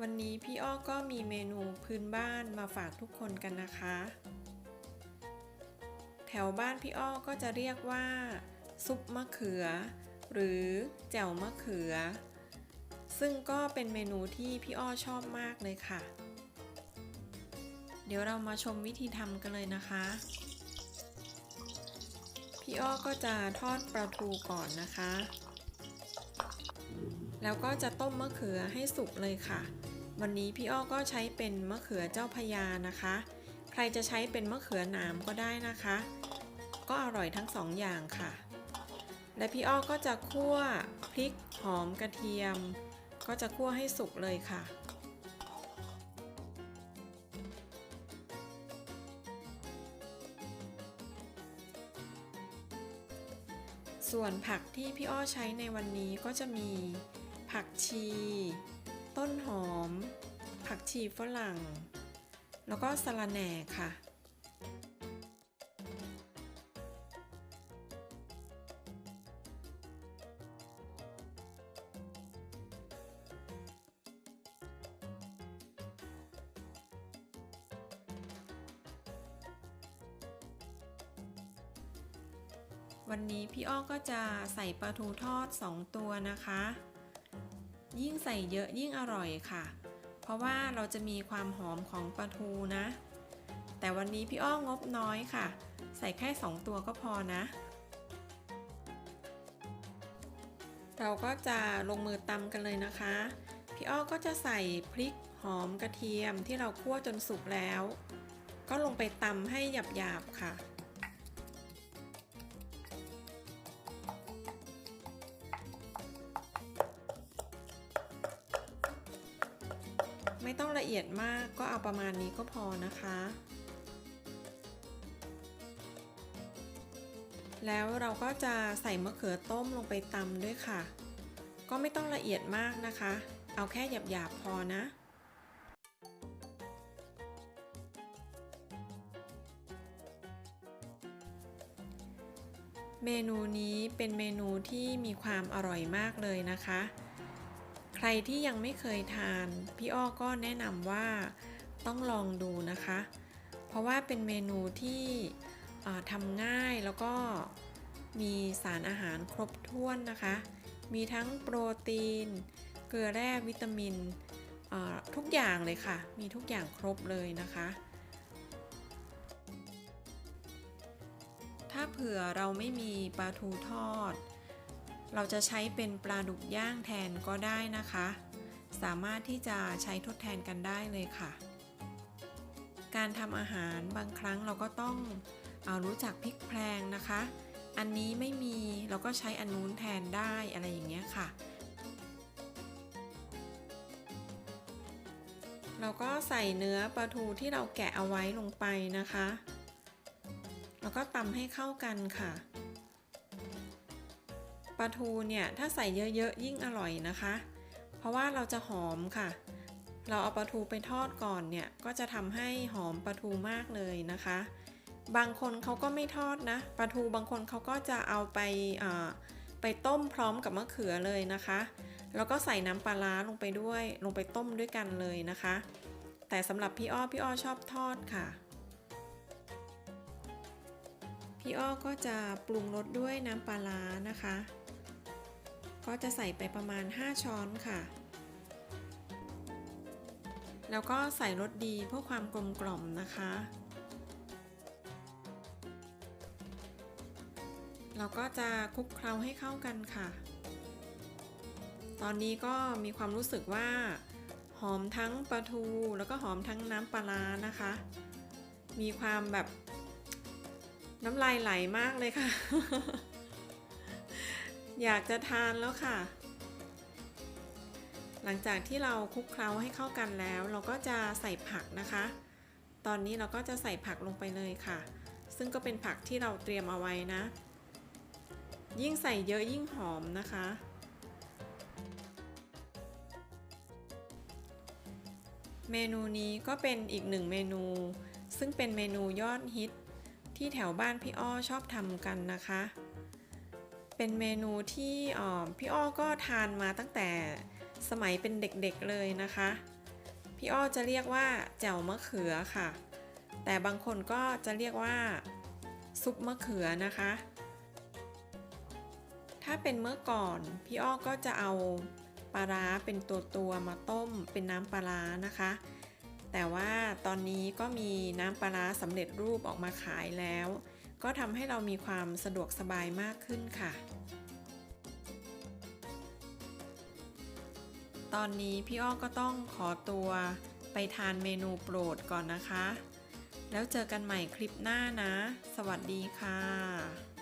วันนี้พี่อ้อก็มีเมนูพื้นบ้านมาฝากทุกคนกันนะคะ แถวบ้านพี่อ้อก็จะเรียกว่า ซุปมะเขือ หรือแจ่วมะเขือ ซึ่งก็เป็นเมนูที่พี่อ้อชอบมากเลยค่ะ เดี๋ยวเรามาชมวิธีทำกันเลยนะคะ พี่อ้อก็จะทอดปลาทูก่อนนะคะแล้วก็จะต้มมะเขือให้สุกเลยค่ะ วันนี้พี่อ้อก็ใช้เป็นมะเขือเจ้าพญานะคะ ใครจะใช้เป็นมะเขือหนามก็ได้นะคะ ก็อร่อยทั้งสองอย่างค่ะ และพี่อ้อก็จะคั่วพริกหอมกระเทียม ก็จะคั่วให้สุกเลยค่ะส่วนผักที่พี่อ้อใช้ในวันนี้ก็จะมีผักชี ต้นหอม ผักชีฝรั่ง แล้วก็สะระแหน่ค่ะ วันนี้พี่อ้อก็จะใส่ปลาทูทอด 2 ตัวนะคะ ยิ่งใส่เยอะยิ่งอร่อยค่ะ เพราะว่าเราจะมีความหอมของปลาทูนะ แต่วันนี้พี่อ้องบน้อยค่ะ ใส่แค่ 2 ตัวก็พอนะ เราก็จะลงมือตำกันเลยนะคะ พี่อ้อก็จะใส่พริกหอมกระเทียมที่เราคั่วจนสุกแล้ว ก็ลงไปตำให้หยาบๆค่ะ ไม่ต้องละเอียดมากก็เอาประมาณนี้ก็พอนะคะ แล้วเราก็จะใส่มะเขือต้มลงไปตำด้วยค่ะ ก็ไม่ต้องละเอียดมากนะคะ เอาแค่หยาบๆพอนะเมนูนี้เป็นเมนูที่มีความอร่อยมากเลยนะคะ รที่ยังไม่เคยทาน พี่อ้อก็แนะนำว่าต้องลองดูนะคะ เพราะว่าเป็นเมนูที่ทำง่ายแล้วก็มีสารอาหารครบถ้วนนะคะ มีทั้งโปรตีน เกลือแร่วิตามินทุกอย่างเลยค่ะ มีทุกอย่างครบเลยนะคะ ถ้าเผื่อเราไม่มีปลาทูทอด เราจะใช้เป็นปลาดุกย่างแทนก็ได้นะคะ สามารถที่จะใช้ทดแทนกันได้เลยค่ะ การทำอาหารบางครั้งเราก็ต้องเอารู้จักพริกแพลงนะคะ อันนี้ไม่มีเราก็ใช้อันนู้นแทนได้อะไรอย่างเงี้ยค่ะ เราก็ใส่เนื้อปลาทูที่เราแกะเอาไว้ลงไปนะคะ แล้วก็ตำให้เข้ากันค่ะ ลาทูเนี่ยถ้าใส่เยอะๆยิ่งอร่อยนะคะ เพราะว่าเราจะหอมค่ะ เราเอาปลาทูไปทอดก่อนเนี่ยก็จะทำให้หอมปลาทูมากเลยนะคะ บางคนเขาก็ไม่ทอดนะปลาทูบางคนเขาก็จะเอาไปไปต้มพร้อมกับมะเขือเลยนะคะ แล้วก็ใส่น้ำปลาร้าลงไปด้วย ลงไปต้มด้วยกันเลยนะคะ แต่สำหรับพี่อ้อพี่อ้อชอบทอดค่ะพี่อ้อก็จะปรุงรสด้วยน้ำปลาร้านะคะ ก็จะใส่ไปประมาณ 5 ช้อนค่ะ แล้วก็ใส่รสดีเพื่อความกลมกล่อมนะคะ เราก็จะคลุกเคล้าให้เข้ากันค่ะ ตอนนี้ก็มีความรู้สึกว่า หอมทั้งปลาทูแล้วก็หอมทั้งน้ำปลานะคะ มีความแบบน้ำลายไหลมากเลยค่ะ อยากจะทานแล้วค่ะ หลังจากที่เราคลุกเคล้าให้เข้ากันแล้ว เราก็จะใส่ผักนะคะ ตอนนี้เราก็จะใส่ผักลงไปเลยค่ะ ซึ่งก็เป็นผักที่เราเตรียมเอาไว้นะ ยิ่งใส่เยอะยิ่งหอมนะคะ เมนูนี้ก็เป็นอีกหนึ่งเมนู ซึ่งเป็นเมนูยอดฮิตที่แถวบ้านพี่อ้อชอบทำกันนะคะ เป็นเมนูที่พี่อ้อก็ทานมาตั้งแต่สมัยเป็นเด็กๆเลยนะคะ พี่อ้อจะเรียกว่าแจ่วมะเขือค่ะ แต่บางคนก็จะเรียกว่าซุปมะเขือนะคะ ถ้าเป็นเมื่อก่อนพี่อ้อก็จะเอาปลาร้าเป็นตัวตัวๆมาต้มเป็นน้ำปลาร้านะคะ แต่ว่าตอนนี้ก็มีน้ำปลาร้าสำเร็จรูปออกมาขายแล้ว ก็ทำให้เรามีความสะดวกสบายมากขึ้นค่ะ ตอนนี้พี่อ้อก็ต้องขอตัวไปทานเมนูโปรดก่อนนะคะ แล้วเจอกันใหม่คลิปหน้านะ สวัสดีค่ะ